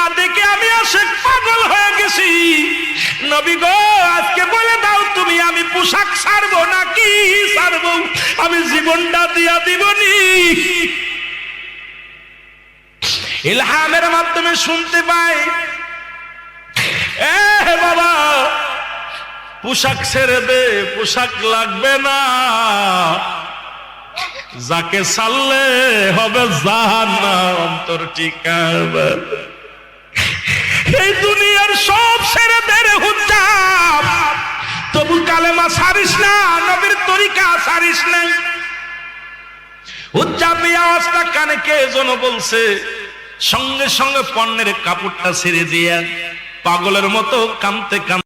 না দেখে আমি আশেক পাগল হয়ে গেছি। নবী গো, আজকে বলে দাও তুমি, আমি পোশাক ছাড়বো নাকি? ছাড়বো। আমি জীবনটা দিয়া দিব নি। ইলহামের মাধ্যমে শুনতে পাই। এ বাবা, পোশাক ছেড়ে দে পোশাক লাগবে না। যাকে সাললে হবে জাহান্নাম অন্তর ঠিকানা। সব ছেড়ে দে রে হুজ্জাব। তবু কালেমা সারিস না, নবীর তরিকা সারিস না। হুজ্জাব আওয়াজটা কানে কে যেন বলছে? সঙ্গে সঙ্গে পণ্যের কাপড়টা ছেড়ে দিয়া পাগলের মতো কামতে কাম